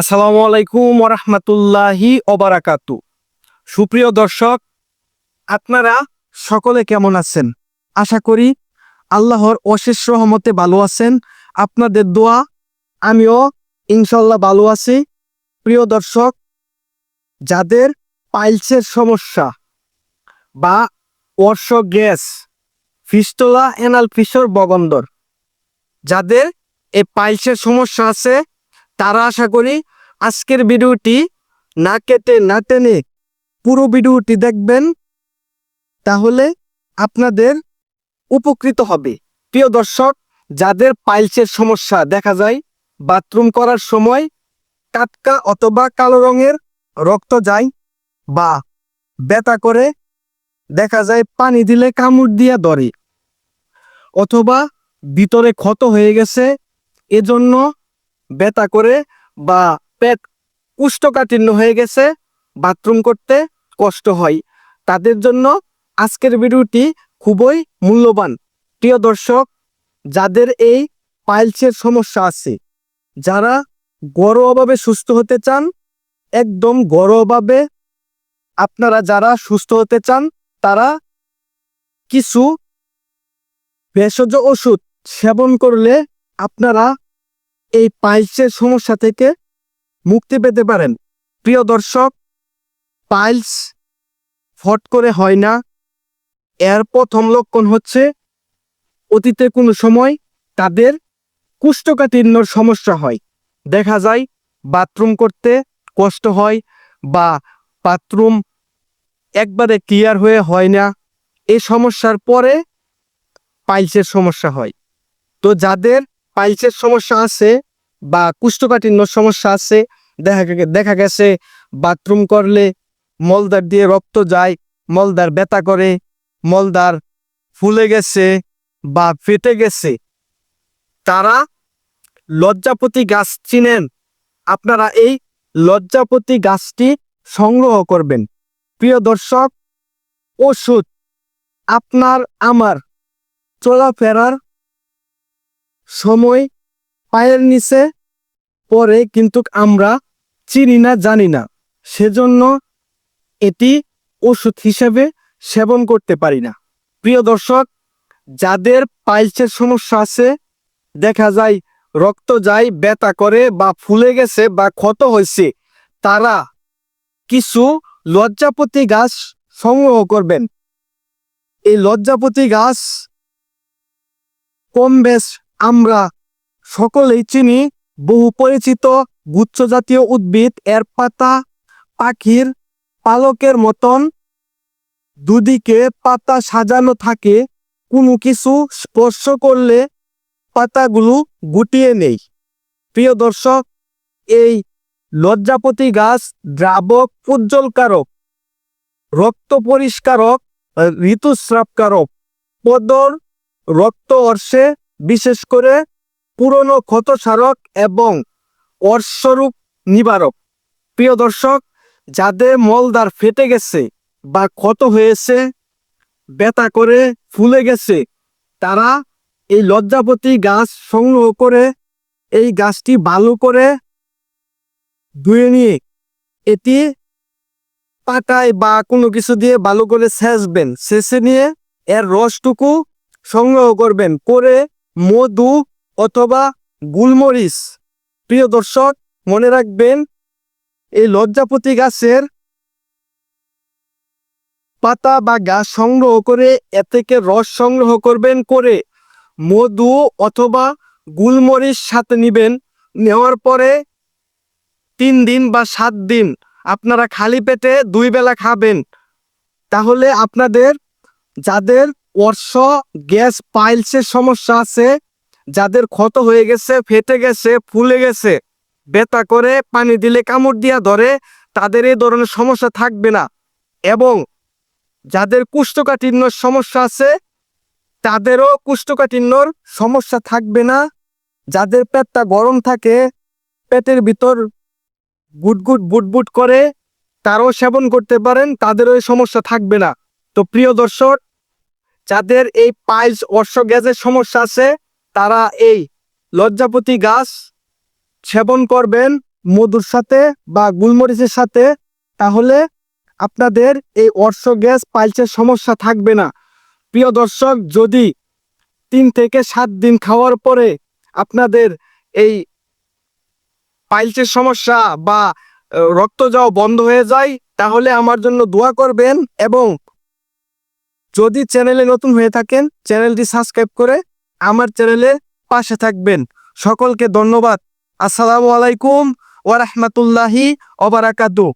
আসসালামু আলাইকুম ওরহমতুল্লাহি ওবারাকাতু। সুপ্রিয় দর্শক, আপনারা সকলে কেমন আছেন? আশা করি আল্লাহর অশেষ রহমতে ভালো আছেন। আপনাদের দোয়া, আমিও ইনশাল্লাহ ভালো আছি। প্রিয় দর্শক, যাদের পাইলসের সমস্যা বা অর্শ গ্যাস, ফিস্টোলা এনাল ফিশর বগন্দর যাদের এই পাইলসের সমস্যা আছে তারা আশা করি আজকের ভিডিওটি না কেটে, না টেনে পুরো ভিডিওটি দেখবেন। তাহলে আপনাদের উপকৃত হবে। প্রিয় দর্শক, যাদের পাইলসের সমস্যা দেখা যায়, বাথরুম করার সময় টাটকা অথবা কালো রঙের রক্ত যায় বা ব্যথা করে, দেখা যায় পানি দিলে কামড় দিয়া ধরে অথবা ভিতরে ক্ষত হয়ে গেছে, এজন্য ব্যথা করে বা পেট কুষ্ঠকাঠিন্য হয়ে গেছে, বাথরুম করতে কষ্ট হয়। তাদের জন্য আজকের ভিডিওটি খুবই মূল্যবান। প্রিয় দর্শক, যাদের এই পাইলসের সমস্যা আছে, যারা ঘরোয়াভাবে সুস্থ হতে চান, একদম ঘরোয়াভাবে আপনারা যারা সুস্থ হতে চান, তারা কিছু ভেষজ ওষুধ সেবন করলে আপনারা এই পাইলসের সমস্যা থেকে মুক্তি পেতে পারেন। প্রিয় দর্শক, পাইলস ফট করে হয় না। এর প্রথম লক্ষণ হচ্ছে অতীতে কোনো সময় তাদের কুষ্ঠকাঠিন্যর সমস্যা হয়। দেখা যায় বাথরুম করতে কষ্ট হয় বা বাথরুম একবারে ক্লিয়ার হয়ে হয় না। এই সমস্যার পরে পাইলসের সমস্যা হয়। তো যাদের পাইলসের সমস্যা আছে বা কুষ্ঠকাঠিন্য সমস্যা আছে, দেখা দেখা গেছে বাথরুম করলে মলদার দিয়ে রক্ত যায় মলদার ব্যথা করে মলদার ফুলে গেছে বা ফেটে গেছে। তারা লজ্জাপতি গাছ চিনেন। আপনারা এই লজ্জাপতি গাছটি সংগ্রহ করবেন। প্রিয় দর্শক, ওষুধ আপনার, আমার চলাফেরার সময় পায়ের নিচে পরে কিন্তু আমরা চিনি না, জানি না। সেজন্য এটি ওষুধ হিসেবে সেবন করতে পারি না। প্রিয় দর্শক, যাদের পাইলসের সমস্যা আছে, দেখা যায় রক্ত যায়, ব্যথা করে বা ফুলে গেছে বা ক্ষত হয়েছে, তারা কিছু লজ্জাপতি গাছ সংগ্রহ করবেন। এই লজ্জাপতি গাছ কম বেশ আমরা সকলেই চিনি বহু পরিচিত গুচ্ছ জাতীয় উদ্ভিদ এর পাতা পাখির পালকের মতন। দুদিকে পাতা সাজানো থাকে, কোনো কিছু স্পর্শ করলে পাতাগুলো গুটিয়ে নেই। প্রিয় দর্শক, এই লজ্জাপতি গাছ দ্রাবক, উজ্জ্বলকারক, রক্ত পরিষ্কারক, ঋতুস্রাবকারক। পদর রক্ত অর্শে বিশেষ করে পুরনো ক্ষতসারক এবং অর্শরূপ নিবারক। প্রিয় দর্শক, যাদের মলদার ফেটে গেছে বা ক্ষত হয়েছে, ব্যথা করে ফুলে গেছে, তারা এই লজ্জাপতি গাছ সংগ্রহ করে, এই গাছটি ভালো করে ধুয়ে নিয়ে এটি পাটায় বা কোনো কিছু দিয়ে ভালো করে সেচবেন। সেচে নিয়ে এর রসটুকু সংগ্রহ করবেন। করে মধু অথবা গুলমরিচ। প্রিয় দর্শক, মনে রাখবেন, এই লজ্জাপতি গাছের পাতা বা গাছ সংগ্রহ করে এ থেকে রস সংগ্রহ করবেন করে মধু অথবা গুলমরিচ সাথে নিবেন। নেওয়ার পরে তিন দিন বা সাত দিন আপনারা খালি পেটে দুই বেলা খাবেন। তাহলে আপনাদের, যাদের অর্শ, গ্যাস, পাইলসের সমস্যা আছে। যাদের ক্ষত হয়ে গেছে, ফেটে গেছে, ফুলে গেছে, ব্যথা করে, পানি দিলে কামড় দিয়া ধরে, তাদের এই ধরনের সমস্যা থাকবে না। এবং যাদের কুষ্ঠকাঠিন্যর সমস্যা আছে, তাদেরও কুষ্ঠকাঠিন্যর সমস্যা থাকবে না। যাদের পেটটা গরম থাকে, পেটের ভিতর গুটগুট, বুটবুট করে, তারাও সেবন করতে পারেন, তাদেরও এই সমস্যা থাকবে না। তো প্রিয় দর্শক যাদের এই পাইলস অর্শ গ্যাসের সমস্যা আছে, তারা এই লজ্জাপতি গাছ সেবন করবেন মধুর সাথে বা গুলমরিচের সাথে, তাহলে আপনাদের এই অর্শ গ্যাস পাইলসের সমস্যা থাকবে না। প্রিয় দর্শক, যদি তিন থেকে সাত দিন খাওয়ার পরে আপনাদের এই পাইলসের সমস্যা বা রক্ত যাওয়া বন্ধ হয়ে যায়, তাহলে আমার জন্য দোয়া করবেন এবং যদি চ্যানেলে নতুন হয়ে থাকেন, চ্যানেলটি সাবস্ক্রাইব করে আমার চ্যানেলে পাশে থাকবেন। সকলকে ধন্যবাদ। আসসালামু আলাইকুম ওয়া রাহমাতুল্লাহি ওয়া বারাকাতুহু।